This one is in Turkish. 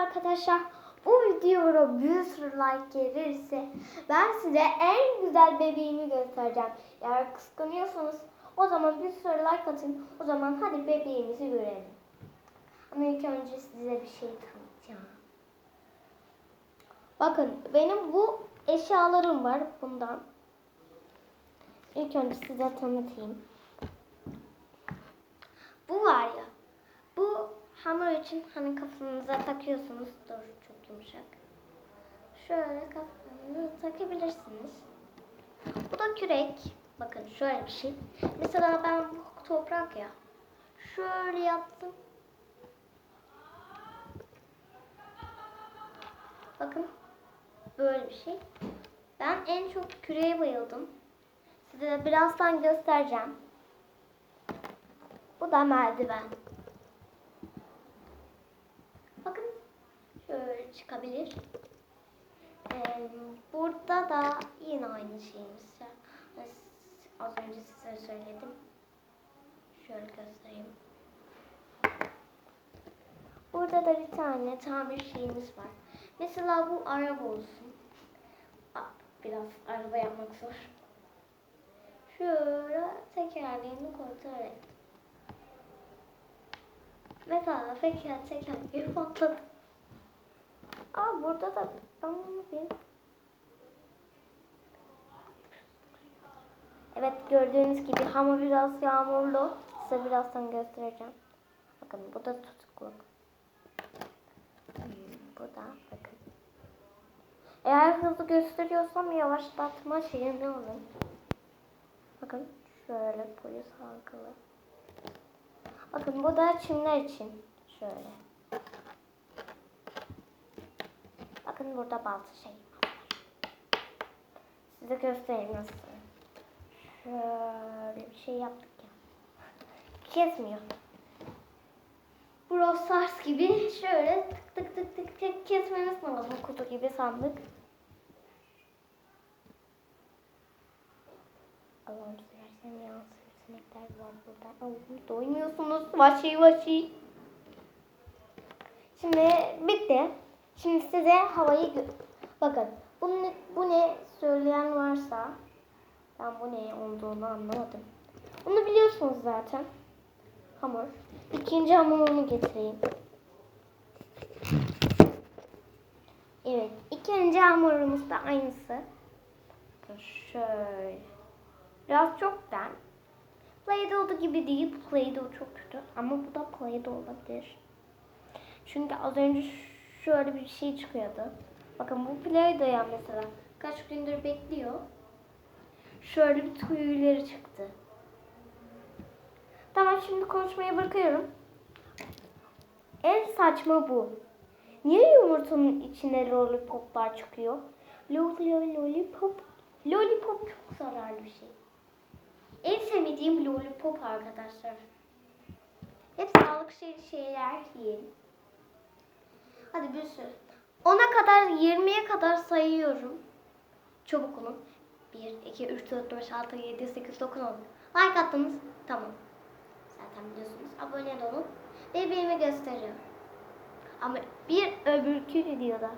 Arkadaşlar bu videoya bir sürü like gelirse ben size en güzel bebeğimi göstereceğim. Eğer kıskanıyorsanız o zaman bir sürü like atın. O zaman hadi bebeğimizi görelim. Ama ilk önce size bir şey tanıtacağım. Bakın benim bu eşyalarım var bundan. İlk önce size tanıtayım. Bu var ya. Hamur için hani kafanıza takıyorsunuz. Dur çok yumuşak. Şöyle kafanıza takabilirsiniz. Bu da kürek. Bakın şöyle bir şey. Mesela ben bu toprak ya. Şöyle yaptım. Bakın böyle bir şey. Ben en çok küreğe bayıldım. Size birazdan göstereceğim. Bu da merdiven. Bakın şöyle çıkabilir. Ee, burada da yine aynı şeyimiz var. Az önce size söyledim. Şöyle göstereyim. Burada da bir tane tamir şeyimiz var. Mesela bu araba olsun. Biraz araba yapmak zor. Şöyle tekerleğini kontrol et. Mesela teker teker patladı. Aa burada da ben bunu bir... Evet gördüğünüz gibi hava biraz yağmurlu. Size birazdan göstereceğim. Bakın bu da tutukluk. Bu da bakın. Eğer hızlı gösteriyorsam yavaşlatma şeyini alın. Bakın şöyle polis halkalı. Bakın bu da çimler için. Şöyle. Bakın burada bazı şey var. Size göstereyim nasıl. Şöyle bir şey yaptık ya. Kesmiyor. Brawl Stars gibi şöyle tık tık tık tık tık kesmemiz lazım kutu gibi sandık. Allah'ım seversen ya sinekler var burada. Allah'ım doymuyorsunuz. Vahşi vahşi. Şimdi bitti. Şimdi size havayı bakın. Bu ne, bu ne söyleyen varsa ben bu ne olduğunu anlamadım. Bunu biliyorsunuz zaten. Hamur. İkinci hamurumu getireyim. Evet. ikinci hamurumuz da aynısı. Şöyle. Biraz çok den. Play-Doh gibi değil. Play-Doh çok kötü. Ama bu da Play-Doh olabilir. Çünkü az önce şöyle bir şey çıkıyordu. Bakın bu Play-Doh ya mesela. Kaç gündür bekliyor. Şöyle bir tüyleri çıktı. Tamam şimdi konuşmaya bırakıyorum. En saçma bu. Niye yumurtanın içine lollipoplar çıkıyor? Lollipop. Lollipop çok zararlı bir şey. En sevmediğim lollipop arkadaşlar. Hep sağlık şey, şeyler yiyelim. Hadi bir sürü. 10'a kadar 20'ye kadar sayıyorum. Çabuk olun. 1, 2, 3, 4, 5, 6, 7, 8, 9, 10. Like attınız. Tamam. Zaten biliyorsunuz. Abone olun. Bebeğimi gösteriyorum. Ama bir öbürkü videoda